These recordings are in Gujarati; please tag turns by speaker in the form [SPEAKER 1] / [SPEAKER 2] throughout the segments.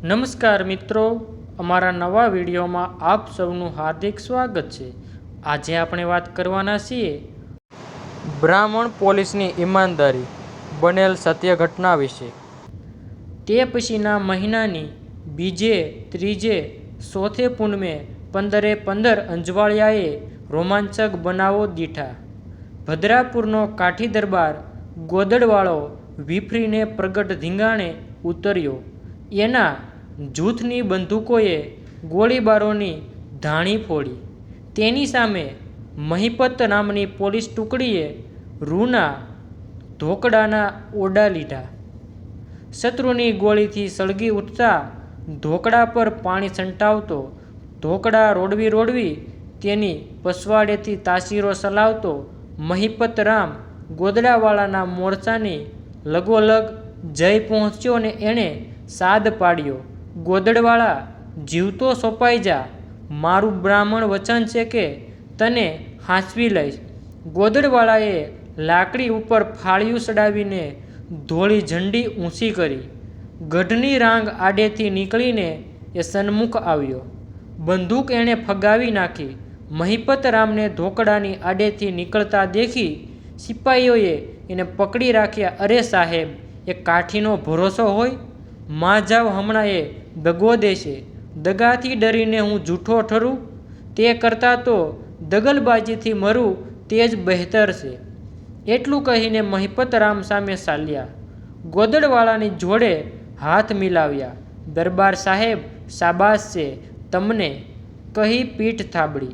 [SPEAKER 1] નમસ્કાર મિત્રો, અમારા નવા વિડીયોમાં આપ સૌનું હાર્દિક સ્વાગત છે. આજે આપણે વાત કરવાના છીએ બ્રાહ્મણ પોલીસની ઈમાનદારી બનેલ સત્ય ઘટના વિશે. તે પછીના મહિનાની બીજે, ત્રીજે, ચોથે પૂનમે પંદરે પંદર અંજવાળિયાએ રોમાંચક બનાવો દીઠા. ભદ્રાપુરનો કાઠી દરબાર ગોદડવાળો વિફરીને પ્રગટ ધીંગાણે ઉતર્યો. એના જૂથની બંદૂકોએ ગોળીબારોની ધાણી ફોડી. તેની સામે મહિપત નામની પોલીસ ટુકડીએ રૂના ધોકડાના ઓરડા લીધા. શત્રુની ગોળીથી સળગી ઉઠતા ધોકડા પર પાણી છંટાવતો ધોકડા રોડવી રોડવી તેની પસવાડેથી તાસીરો ચલાવતો મહિપત રામ ગોદડાવાળાના મોરચાની લગોલગ જઈ પહોંચ્યો ને એણે સાદ પાડ્યો, ગોદડવાળા જીવતો સોંપાઈ જા. મારું બ્રાહ્મણ વચન છે કે તને હાંસવી લઈશ. ગોદડવાળાએ લાકડી ઉપર ફાળિયું ચડાવીને ધોળી ઝંડી ઊંચી કરી. ગઢની રાંગ આડેથી નીકળીને એ સન્મુખ આવ્યો. બંદૂક એણે ફગાવી નાખી. મહિપત રામને ધોકડાની આડેથી નીકળતા દેખી સિપાહીઓએ એને પકડી રાખ્યા, અરે સાહેબ, એ કાઠીનો ભરોસો હોય? માં જાવ હમણાં એ દગો દેશે. દગાથી ડરીને હું જૂઠો ઠરું? તે કરતાં તો દગલબાજીથી મરું, તે જ બહેતર છે. એટલું કહીને મહિપત રામ સામે ચાલ્યા. ગોદડવાળાની જોડે હાથ મિલાવ્યા. દરબાર સાહેબ, શાબાશ છે, તમને કહી પીઠ થાબડી.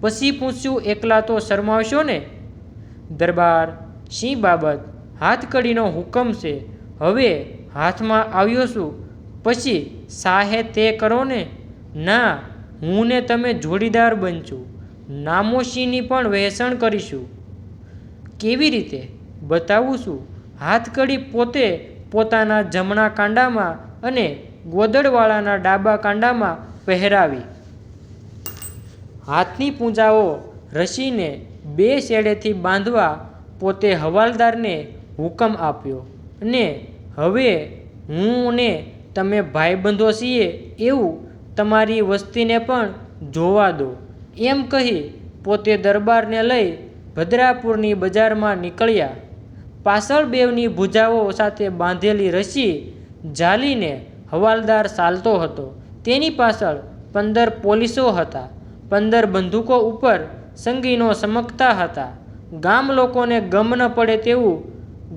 [SPEAKER 1] પછી પૂછ્યું, એકલા તો શરમાવશો ને? દરબાર સિંહ બાબત? હાથકડીનો હુકમ છે. હવે હાથમાં આવ્યો છું. પછી શાહે તે કરો ને, ના હું ને તમે જોડીદાર બનશું. નામોશીની પણ વહેંચણ કરીશું. કેવી રીતે? બતાવું છું. હાથકડી પોતે પોતાના જમણા કાંડામાં અને ગોદડવાળાના ડાબા કાંડામાં પહેરાવી. હાથની પૂંજાઓ રસીને બે શેડેથી બાંધવા પોતે હવાલદારને હુકમ આપ્યો અને હવે હું ને તમે ભાઈબંધો છીએ એવું તમારી વસ્તીને પણ જોવા દો. એમ કહી પોતે દરબારને લઈ ભદ્રાપુરની બજારમાં નીકળ્યા. પાછળ બેવની ભૂજાઓ સાથે બાંધેલી રસી ઝાલીને હવાલદાર ચાલતો હતો. તેની પાછળ પંદર પોલીસો હતા. પંદર બંદૂકો ઉપર સંગીનો સમકતા હતા. ગામ લોકોને ગમ ન પડે તેવું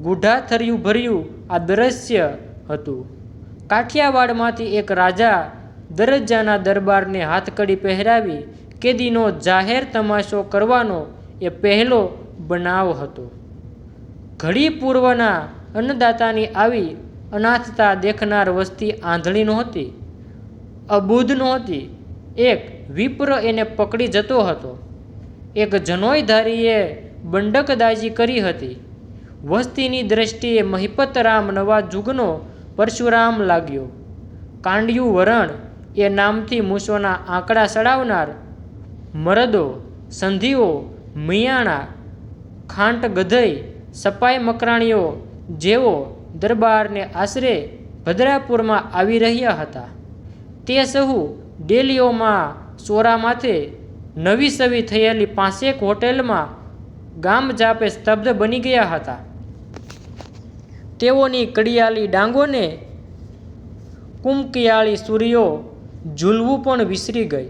[SPEAKER 1] ગુઢાથર્યું ભર્યું આ દ્રશ્ય હતું. કાઠિયાવાડમાંથી એક રાજા દરજ્જાના દરબારને હાથકડી પહેરાવી કેદીનો જાહેર તમાશો કરવાનો એ પહેલો બનાવ હતો. ઘડી પૂર્વના અન્નદાતાની આવી અનાથતા દેખનાર વસ્તી આંધળી નહોતી, અબુધ નહોતી, એક વિપ્ર એને પકડી જતો હતો. એક જનોયધારીએ બંડકદાજી કરી હતી. વસ્તીની દ્રષ્ટિએ મહિપતરામ નવા જુગનો પરશુરામ લાગ્યો. કાંડિયું વરણ એ નામથી મૂસોના આંકડા ચડાવનાર મરદો, સંધિઓ, મિયાણા, ખાંટ ગધઈ, સપાઈ મકરાણીઓ જેઓ દરબારને આશરે ભદ્રાપુરમાં આવી રહ્યા હતા. તે સહુ ડેલીઓમાં સોરા માથે નવી સવી થયેલી પાંસેક હોટેલમાં ગામ જાપે સ્તબ્ધ બની ગયા હતા. તેઓની કડિયાળી ડાંગોને કુમકિયાળી સૂર્યો ઝૂલવું પણ વિસરી ગઈ.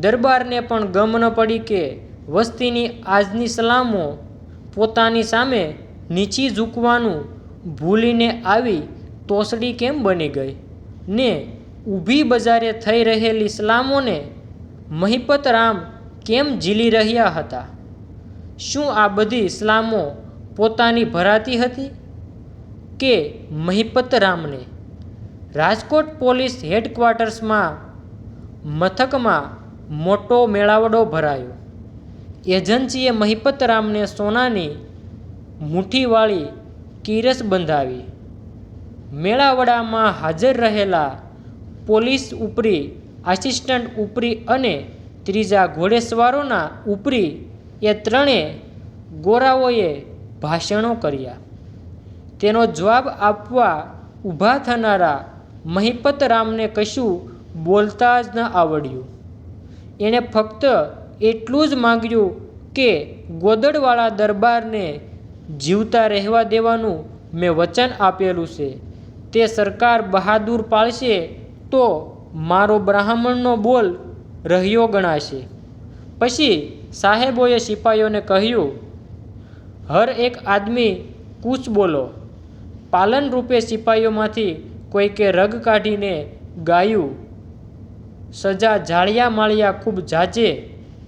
[SPEAKER 1] દરબારને પણ ગમ ન પડી કે વસ્તીની આજની સલામો પોતાની સામે નીચી ઝૂકવાનું ભૂલીને આવી તોસડી કેમ બની ગઈ? ને ઊભી બજારે થઈ રહેલી સલામોને મહિપત રામ કેમ ઝીલી રહ્યા હતા? શું આ બધી સલામો પોતાની ભરાતી હતી? કે મહિપત રામને રાજકોટ પોલીસ હેડક્વાર્ટર્સમાં મથકમાં મોટો મેળાવડો ભરાયો. એજન્સીએ મહિપત રામને સોનાની મુઠ્ઠીવાળી કિરસ બંધાવી. મેળાવડામાં હાજર રહેલા પોલીસ ઉપરી, આસિસ્ટન્ટ ઉપરી અને ત્રીજા ઘોડેસવારોના ઉપરી એ ત્રણે ગોરાઓએ ભાષણો કર્યા. તેનો જવાબ આપવા ઊભા થનારા મહિપત રામને કશું બોલતા જ ન આવડ્યું. એણે ફક્ત એટલું જ માંગ્યું કે ગોદડવાળા દરબારને જીવતા રહેવા દેવાનું મેં વચન આપેલું છે. તે સરકાર બહાદુર પાળશે તો મારો બ્રાહ્મણનો બોલ રહ્યો ગણાશે. પછી સાહેબોએ સિપાહીઓને કહ્યું, હર એક આદમી કૂચ બોલો. પાલન રૂપે સિપાહીઓમાંથી કોઈકે રગ કાઢીને ગાયું. સજા જાળિયા માળિયા ખૂબ જાજે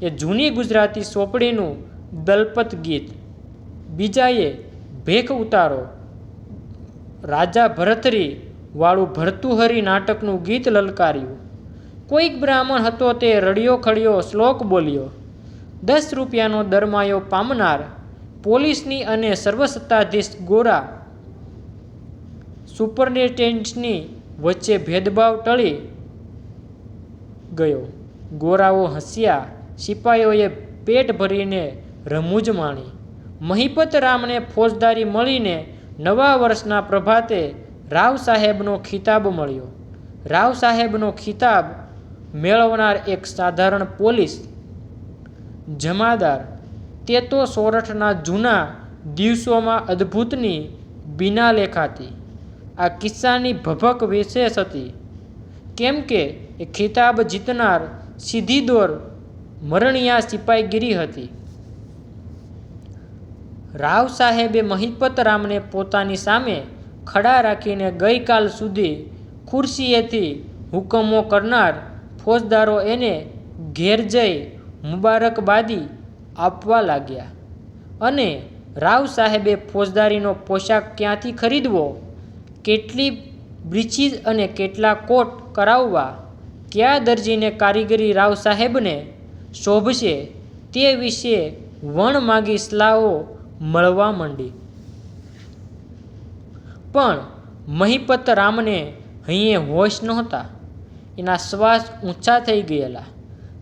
[SPEAKER 1] એ જૂની ગુજરાતી સોપડીનું દલપત ગીત. બીજાએ ભેખ ઉતારો. રાજા ભરથરી વાળું ભરતુહરી નાટકનું ગીત લલકાર્યું. કોઈક બ્રાહ્મણ હતો તે રડિયો ખડિયો શ્લોક બોલ્યો. દસ રૂપિયાનો દરમાયો પામનાર, પોલીસની અને સર્વસત્તાધીશ ગોરા સુપરિન્ટેન્ડન્ટની વચ્ચે ભેદભાવ ટળી ગયો. ગોરાઓ હસ્યા સિપાહીઓએ પેટ ભરીને રમૂજ માણી. મહિપત રામને ફોજદારી મળીને નવા વર્ષના પ્રભાતે રાવ સાહેબનો ખિતાબ મળ્યો. રાવ સાહેબનો ખિતાબ મેળવનાર એક સાધારણ પોલીસ જમાદાર, તે તો સોરઠના જૂના દિવસોમાં અદ્ભુતની બિના લેખાતી. આ કિસ્સાની ભભક વિશેષ હતી. કેમ કે એ ખિતાબ જીતનાર સીધી દોર મરણિયા સિપાહીગીરી હતી. રાવ સાહેબે મહિપતરામને પોતાની સામે ખડા રાખીને ગઈકાલ સુધી ખુરશીએથી હુકમો કરનાર ફોજદારો એને ઘેર જઈ મુબારકબાદી આપવા લાગ્યા. અને રાવ સાહેબે ફોજદારીનો પોશાક ક્યાંથી ખરીદવો? કેટલી બ્રિચીઝ અને કેટલા કોટ કરાવવા, કયા દરજીને કારીગરી રાવ સાહેબને શોભશે તે વિશે વણ માગી સલાહો મળવા માંડી. પણ મહીપત રામને હૈયે હોશ નહોતા. એના શ્વાસ ઊંચા થઈ ગયેલા.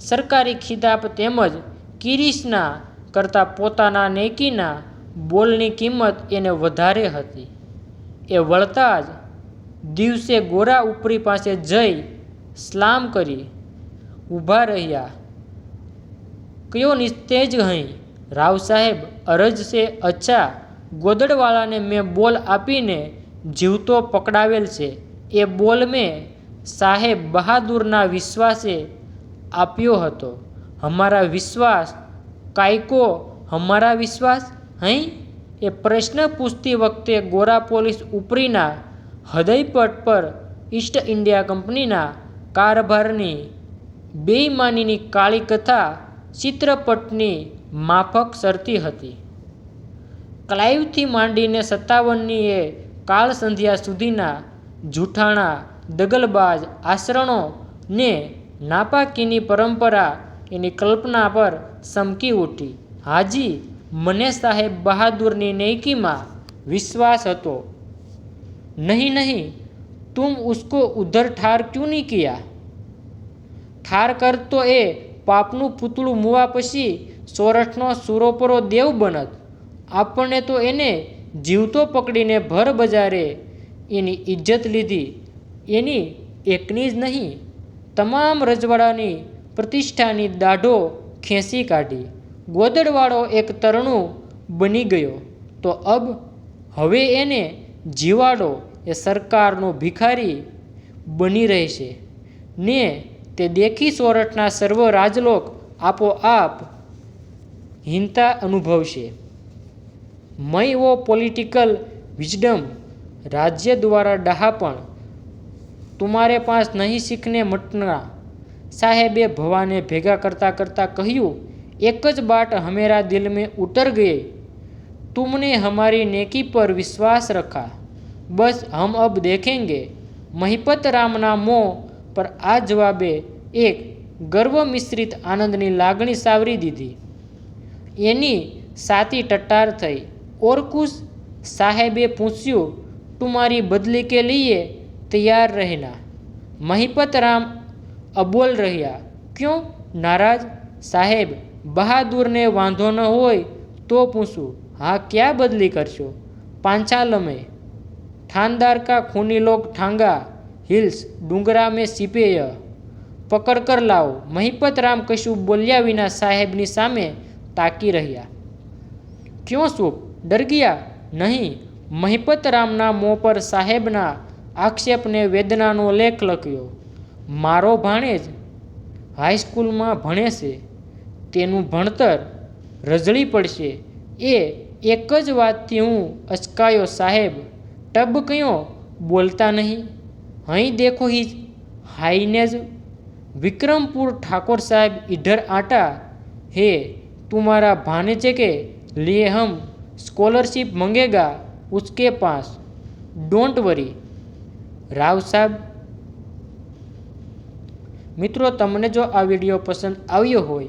[SPEAKER 1] સરકારી ખિતાબ તેમજ કિરીશના કરતાં પોતાના નેકીના બોલની કિંમત એને વધારે હતી. એ વળતા જ દિવસે ગોરા ઉપરી પાસે જઈ સલામ કરી ઊભા રહ્યા. કયો નિસ્તેજ હઈ? રાવ સાહેબ અરજ છે અચ્છા, ગોદડવાળાને મેં બોલ આપીને જીવતો પકડાવેલ છે. એ બોલ મેં સાહેબ બહાદુરના વિશ્વાસે આપ્યો હતો. હમારા વિશ્વાસ કાયકો હમારા વિશ્વાસ? હઈ? એ પ્રશ્ન પૂછતી વખતે ગોરા પોલીસ ઉપરીના હૃદયપટ પર ઈસ્ટ ઇન્ડિયા કંપનીના કારભારની બેઈમાનીની કાળી કથા ચિત્રપટની માફક સરતી હતી. ક્લાઇવથી માંડીને સત્તાવનની એ કાળ સંધ્યા સુધીના જૂઠાણા, દગલબાજ આશરણો ને નાપાકીની પરંપરા એની કલ્પના પર સમકી ઉઠી. હાજી મને સાહેબ બહાદુરની નૈકીમાં વિશ્વાસ હતો. નહીં નહીં તુમ ઉસકો ઉધર ઠાર ક્યુ નહીં કિયા? ઠાર કરતો એ પાપનું પૂતળું મૂવા પછી સોરઠનો સુરોપરો દેવ બનત. આપણને તો એને જીવતો પકડીને ભર બજારે. એની ઇજ્જત લીધી. એની એકની જ નહીં, તમામ રજવાડાની પ્રતિષ્ઠાની દાઢો ખેંચી કાઢી. ગોદડવાળો એક તરણું બની ગયો. તો અબ હવે એને જીવાડો એ સરકારનો ભિખારી બની રહેશે. ને તે દેખી સોરઠના સર્વ રાજલોક આપોઆપ હીનતા અનુભવશે. મય ઓ પોલિટિકલ વિઝડમ રાજ્ય દ્વારા ડહાપણ તુમારે પાસ નહીં શીખને મટના. સાહેબે ભવાને ભેગા કરતાં કરતાં કહ્યું એક જ બાટ હમેરા દિલ મેં ઉતર ગયે. તુમને હમારી નેકી પર વિશ્વાસ રખા. બસ હમ અબ દેખેંગે. મહિપત રામના મોં પર આ જવાબે એક ગર્વ મિશ્રિત આનંદની લાગણી સાવરી દીધી. એની સાતી ટટ્ટાર થઈ. ઓરકુશ સાહેબે પૂછ્યું તુમારી બદલી કે લઈએ તૈયાર રહેના. મહિપત રામ અબોલ રહ્યા. ક્યો? નારાજ? સાહેબ બહાદુરને વાંધો ન હોય તો પૂછું, હા, ક્યાં બદલી કરશો? પાંચાલમે. થાનદાર કા ખૂની લોગ ઠાંગા, હિલ્સ, ડુંગરા મેં સિપેય. પકડ કર લાવો. મહિપત રામ કશું બોલ્યા વિના સાહેબની સામે તાકી રહ્યા. ક્યો સૂપ ડર ગયા? નહીં. મહિપત રામના મોં પર સાહેબના આક્ષેપને વેદનાનો લેખ લખ્યો. મારો ભાણેજ? હાઈસ્કૂલમાં ભણે છે તેનું ભણતર રઝળી પડશે. એ એક જ વાતથી હું અચકાયો, સાહેબ. ટબ કયો? બોલતા નહીં. અહીં દેખો હી હાઈને જ. વિક્રમપુર ઠાકોર સાહેબ ઈઢર આટા. હે, તું મારા ભાને છે કે? લે હમ. સ્કોલરશીપ મંગેગા. ઉસકે પાસ. Don't worry. રાવ સાહેબ. મિત્રો, તમને જો આ વીડિયો પસંદ આવ્યો હોય